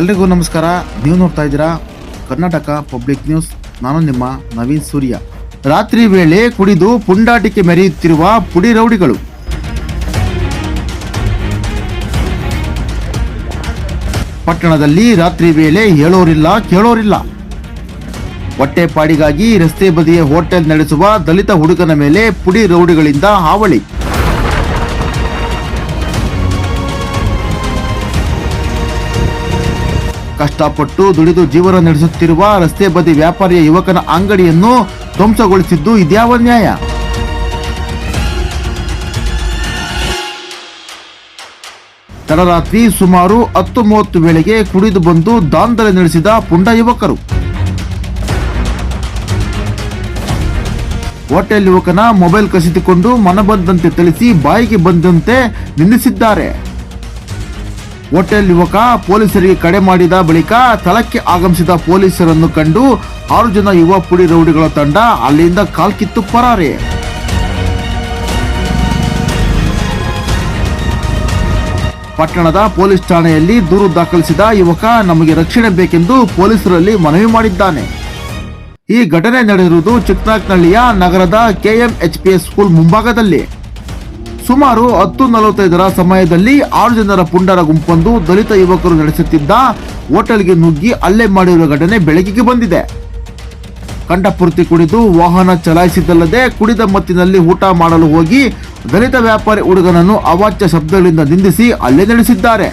ಎಲ್ರಿಗೂ ನಮಸ್ಕಾರ. ನೀವು ನೋಡ್ತಾ ಇದ್ದೀರಾ ಕರ್ನಾಟಕ ಪಬ್ಲಿಕ್ ನ್ಯೂಸ್. ನಾನು ನಿಮ್ಮ ನವೀನ್ ಸೂರ್ಯ. ರಾತ್ರಿ ವೇಳೆ ಕುಡಿದು ಪುಂಡಾಟಿಕೆ ಮೆರೆಯುತ್ತಿರುವ ಪುಡಿ ರೌಡಿಗಳು. ಪಟ್ಟಣದಲ್ಲಿ ರಾತ್ರಿ ವೇಳೆ ಹೇಳೋರಿಲ್ಲ, ಕೇಳೋರಿಲ್ಲ. ಹೊಟ್ಟೆಪಾಡಿಗಾಗಿ ರಸ್ತೆ ಬದಿಯ ಹೋಟೆಲ್ ನಡೆಸುವ ದಲಿತ ಹುಡುಗನ ಮೇಲೆ ಪುಡಿ ರೌಡಿಗಳಿಂದ ಹಾವಳಿ. ಕಷ್ಟಪಟ್ಟು ದುಡಿದು ಜೀವನ ನಡೆಸುತ್ತಿರುವ ರಸ್ತೆ ಬದಿ ವ್ಯಾಪಾರಿಯ ಯುವಕನ ಅಂಗಡಿಯನ್ನು ಧ್ವಂಸಗೊಳಿಸಿದ್ದು ಇದ್ಯಾವ ನ್ಯಾಯ? ತಡರಾತ್ರಿ ಸುಮಾರು ಹತ್ತು ಮೂವತ್ತು ವೇಳೆಗೆ ಕುಡಿದು ಬಂದು ದಾಂಧಲೆ ನಡೆಸಿದ ಪುಂಡ ಯುವಕರು. ಹೋಟೆಲ್ ಯುವಕನ ಮೊಬೈಲ್ ಕಸಿದುಕೊಂಡು ಮನಬಂದಂತೆ ತಿಳಿಸಿ ಬಾಯಿಗೆ ಬಂದಂತೆ ನಿಂದಿಸಿದ್ದಾರೆ. ಹೋಟೆಲ್ ಯುವಕ ಪೊಲೀಸರಿಗೆ ಕಡೆ ಮಾಡಿದ ಬಳಿಕ ಸ್ಥಳಕ್ಕೆ ಆಗಮಿಸಿದ ಪೊಲೀಸರನ್ನು ಕಂಡು ಆರು ಜನ ಯುವ ಪುಡಿ ರೌಡಿಗಳ ತಂಡ ಅಲ್ಲಿಂದ ಕಾಲ್ಕಿತ್ತು ಪರಾರೆ. ಪಟ್ಟಣದ ಪೊಲೀಸ್ ಠಾಣೆಯಲ್ಲಿ ದೂರು ದಾಖಲಿಸಿದ ಯುವಕ ನಮಗೆ ರಕ್ಷಣೆ ಬೇಕೆಂದು ಪೊಲೀಸರಲ್ಲಿ ಮನವಿ ಮಾಡಿದ್ದಾನೆ. ಈ ಘಟನೆ ನಡೆದಿರುವುದು ಚಿಕ್ಕನಾಕ್ನಹಳ್ಳಿಯ ನಗರದ ಕೆಎಂಎಚ್ಪಿಎಸ್ ಸ್ಕೂಲ್ ಮುಂಭಾಗದಲ್ಲಿ. ಸುಮಾರು ಹತ್ತು ನಲವತ್ತೈದರ ಸಮಯದಲ್ಲಿ ಆರು ಜನರ ಪುಂಡರ ಗುಂಪೊಂದು ದಲಿತ ಯುವಕರು ನಡೆಸುತ್ತಿದ್ದ ಹೋಟೆಲ್ಗೆ ನುಗ್ಗಿ ಹಲ್ಲೆ ಮಾಡಿರುವ ಘಟನೆ ಬೆಳಕಿಗೆ ಬಂದಿದೆ. ಕಂಠಪೂರ್ತಿ ಕುಡಿದು ವಾಹನ ಚಲಾಯಿಸಿದ್ದಲ್ಲದೆ ಕುಡಿದ ಮತ್ತಿನಲ್ಲಿ ಊಟ ಮಾಡಲು ಹೋಗಿ ದಲಿತ ವ್ಯಾಪಾರಿ ಹುಡುಗನನ್ನು ಅವಾಚ್ಯ ಶಬ್ದಗಳಿಂದ ನಿಂದಿಸಿ ಹಲ್ಲೆ ನಡೆಸಿದ್ದಾರೆ.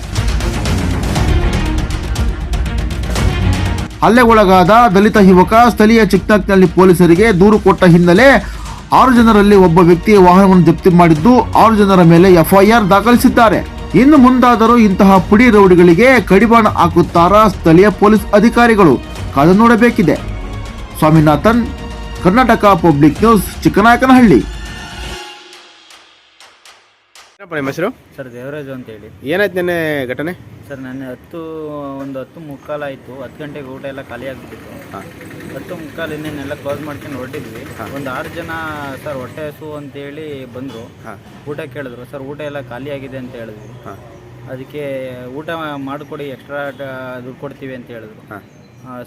ಹಲ್ಲೆಗೊಳಗಾದ ದಲಿತ ಯುವಕ ಸ್ಥಳೀಯ ಚಿಕ್ನಾಕ್ನಲ್ಲಿ ಪೊಲೀಸರಿಗೆ ದೂರು ಕೊಟ್ಟ ಹಿನ್ನೆಲೆ ಆರು ಜನರಲ್ಲಿ ಒಬ್ಬ ವ್ಯಕ್ತಿಯ ವಾಹನವನ್ನು ಜಪ್ತಿ ಮಾಡಿದ್ದು ಆರು ಜನರ ಮೇಲೆ ಎಫ್ಐಆರ್ ದಾಖಲಿಸಿದ್ದಾರೆ. ಇನ್ನು ಮುಂದಾದರೂ ಇಂತಹ ಪುಡಿ ರೌಡಿಗಳಿಗೆ ಕಡಿವಾಣ ಹಾಕುತ್ತಾರಾ ಸ್ಥಳೀಯ ಪೊಲೀಸ್ ಅಧಿಕಾರಿಗಳು? ಕಾದು ನೋಡಬೇಕಿದೆ. Swaminathan Karnataka public news Chikkanayakanahalli. ಹೆಸರು? ಸರ್ ದೇವರಾಜು ಅಂತೇಳಿ. ಏನಾಯ್ತು ನಿನ್ನೆ ಘಟನೆ? ಸರ್ ನನ್ನ ಹತ್ತು ಒಂದು ಹತ್ತು ಮುಕ್ಕಾಲು ಆಯಿತು. ಹತ್ತು ಗಂಟೆಗೆ ಊಟ ಎಲ್ಲ ಖಾಲಿ ಆಗಿಬಿಟ್ಟಿತ್ತು. ಹತ್ತು ಮುಕ್ಕಾಲು ಇನ್ನೇನೆಲ್ಲ ಕ್ಲೋಸ್ ಮಾಡ್ಕೊಂಡು ಹೊರಟಿದ್ವಿ. ಒಂದು ಆರು ಜನ ಸರ್ ಹೊಟ್ಟೆ ಹಸು ಅಂತೇಳಿ ಬಂದರು. ಊಟ ಕೇಳಿದ್ರು. ಸರ್ ಊಟ ಎಲ್ಲ ಖಾಲಿ ಆಗಿದೆ ಅಂತ ಹೇಳಿದ್ವಿ ಅದಕ್ಕೆ ಊಟ ಮಾಡಿಕೊಡಿ ಎಕ್ಸ್ಟ್ರಾ ದುಡ್ಡು ಕೊಡ್ತೀವಿ ಅಂತ ಹೇಳಿದ್ರು. ಹಾಂ.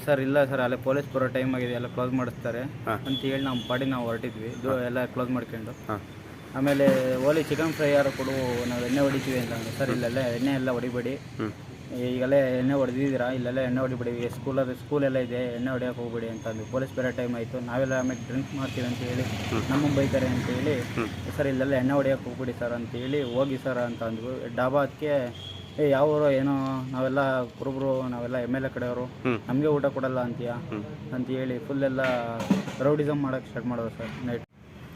ಸರ್ ಇಲ್ಲ ಸರ್ ಅಲ್ಲೇ ಪೊಲೀಸ್ ಬರೋ ಟೈಮ್ ಆಗಿದೆ ಎಲ್ಲ ಕ್ಲೋಸ್ ಮಾಡಿಸ್ತಾರೆ ಅಂತ ಹೇಳಿ ನಮ್ಮ ಪಾಡಿ ನಾವು ಹೊರಟಿದ್ವಿ. ಇದು ಎಲ್ಲ ಕ್ಲೋಸ್ ಮಾಡ್ಕೊಂಡು. ಆಮೇಲೆ ಓಲಿ ಚಿಕನ್ ಫ್ರೈ ಯಾರು ಕೊಡು ನಾವು ಎಣ್ಣೆ ಹೊಡಿತೀವಿ ಅಂತ ಅಂದ್ರು. ಸರ್ ಇಲ್ಲೆಲ್ಲ ಎಣ್ಣೆ ಎಲ್ಲ ಹೊಡಿಬೇಡಿ. ಈಗಲೇ ಎಣ್ಣೆ ಹೊಡೆದಿದ್ದೀರಾ? ಇಲ್ಲೆಲ್ಲ ಎಣ್ಣೆ ಹೊಡಿಬೇಡಿ. ಸ್ಕೂಲ್ ಸ್ಕೂಲೆಲ್ಲ ಇದೆ ಎಣ್ಣೆ ಹೊಡಿಯೋಕೆ ಹೋಗ್ಬೇಡಿ ಅಂತ ಅಂದು ಪೊಲೀಸ್ ಬೇರೆ ಟೈಮ್ ಆಯಿತು. ನಾವೆಲ್ಲ ಆಮೇಲೆ ಡ್ರಿಂಕ್ ಮಾಡ್ತೀವಿ ಅಂತ ಹೇಳಿ ನಮ್ಮ ಬೈತಾರೆ ಅಂತ ಹೇಳಿ ಸರ್ ಇಲ್ಲೆಲ್ಲ ಎಣ್ಣೆ ಹೊಡಿಯೋಕೆ ಹೋಗ್ಬಿಡಿ ಸರ್ ಅಂತ ಹೇಳಿ ಹೋಗಿ ಸರ್ ಅಂತ ಅಂದ್ವಿ ಡಾಬಾಕ್ಕೆ ಏ ಯಾವೂರು ಏನೋ ನಾವೆಲ್ಲ ಕುರುಬರು ನಾವೆಲ್ಲ ಎಂ ಎಲ್ ಎ ಕಡೆಯವರು. ನಮಗೆ ಊಟ ಕೊಡಲ್ಲ ಅಂತೀಯ? ಅಂತ ಹೇಳಿ ಫುಲ್ ಎಲ್ಲ ರೌಡಿಸಮ್ ಮಾಡೋಕ್ಕೆ ಸ್ಟಾರ್ಟ್ ಮಾಡೋದು ಸರ್ ನೈಟ್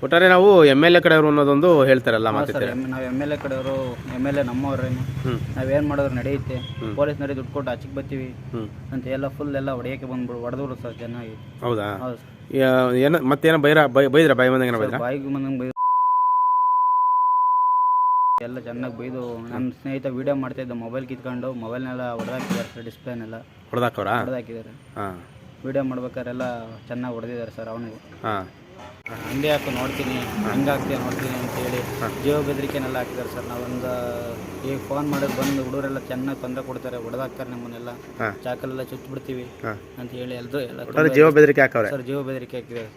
ಒಟ್ಟಾರೆ ನಾವು ಎಂ ಎಲ್ ಎ ಕಡೆಯವರು ಅನ್ನೋದೊಂದು ಹೇಳ್ತಾರಲ್ಲ ಮಾತಿದ್ದಾರೆ ನಾವು ಎಂ ಎಲ್ ಎ ಕಡೆಯವರು ಎಂ ಎಲ್ ಎ ನಮ್ಮವ್ರೇನು ನಾವೇನ್ ಮಾಡಿದ್ರು ನಡೆಯುತ್ತೆ. ಪೊಲೀಸ್ ನಡಿ ದುಡ್ಡು ಕೊಟ್ಟು ಆಚೆಗೆ ಬರ್ತೀವಿ. ಅಂತ ಎಲ್ಲ ಫುಲ್ ಎಲ್ಲ ಹೊಡೆಯಕ್ಕೆ ಬಂದ್ಬಿಡು ಹೊಡೆದ್ರು ಸರ್ ಚೆನ್ನಾಗಿ. ಹೌದಾ? ಏನ ಮತ್ತೇನೋ ಬೈರ ಬೈ ಬೈದ್ರ? ಬಾಯಿ ಬಂದಂಗೆ ಬೈದ್ರ? ಬಾಯಿಗೆ ಬಂದಂಗೆ ಬೈದ್ರ. ಎಲ್ಲ ಚೆನ್ನಾಗಿ ಬೈದು ನನ್ನ ಸ್ನೇಹಿತ ವಿಡಿಯೋ ಮಾಡ್ತಾ ಇದ್ದ ಮೊಬೈಲ್ ಕಿತ್ಕೊಂಡು ಮೊಬೈಲ್ನೆಲ್ಲ ಹೊಡೆದಾಕಿದ್ದಾರೆ ಸರ್ ಡಿಸ್ಪ್ಲೇನೆಲ್ಲ ಹೊಡೆದಾಕವ್ರಾ ಹೊಡೆದಾಕಿದ್ದಾರೆ. ಹಾಂ. ವಿಡಿಯೋ ಮಾಡ್ಬೇಕಾದ್ರೆಲ್ಲ ಚೆನ್ನಾಗಿ ಹೊಡೆದಿದ್ದಾರೆ ಸರ್ ಅವನಿಗೆ. ಹಾಂ. ಹಂಗೆ ಹಾಕು ನೋಡ್ತೀನಿ ಹಂಗೆ ಹಾಕ್ತೀಯ ನೋಡ್ತೀನಿ ಅಂತ ಹೇಳಿ ಜೀವ ಬೆದರಿಕೆನೆಲ್ಲ ಹಾಕಿದ್ದಾರೆ ಸರ್. ನಾವೊಂದು ಈಗ ಫೋನ್ ಮಾಡಿದ್ರೆ ಬಂದು ಹುಡುಗರೆಲ್ಲ ಚೆನ್ನಾಗಿ ತೊಂದರೆ ಕೊಡ್ತಾರೆ ಹೊಡೆದಾಕ್ತಾರೆ ನಮ್ಮನ್ನೆಲ್ಲ. ಚಾಕಲ್ಲೆಲ್ಲ ಚಾಕಲೆಲ್ಲ ಚುಚ್ಚಿಬಿಡ್ತೀವಿ ಹಾಂ. ಅಂತ ಹೇಳಿ ಎಲ್ಲರೂ ಎಲ್ಲ ಜೀವ ಬೆದರಿಕೆ ಹಾಕವ್ರೆ. ಸರ್ ಜೀವ ಬೆದರಿಕೆ ಹಾಕಿದ್ದಾರೆ.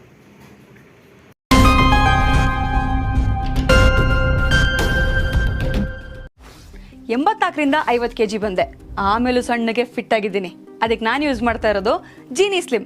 ಎಂಬತ್ನಾಲ್ಕರಿಂದ ಐವತ್ತು ಕೆ ಜಿ ಬಂದೆ. ಆಮೇಲೂ ಸಣ್ಣಗೆ ಫಿಟ್ ಆಗಿದ್ದೀನಿ. ಅದಕ್ಕೆ ನಾನು ಯೂಸ್ ಮಾಡ್ತಾ ಇರೋದು ಜೀನಿ ಸ್ಲಿಮ್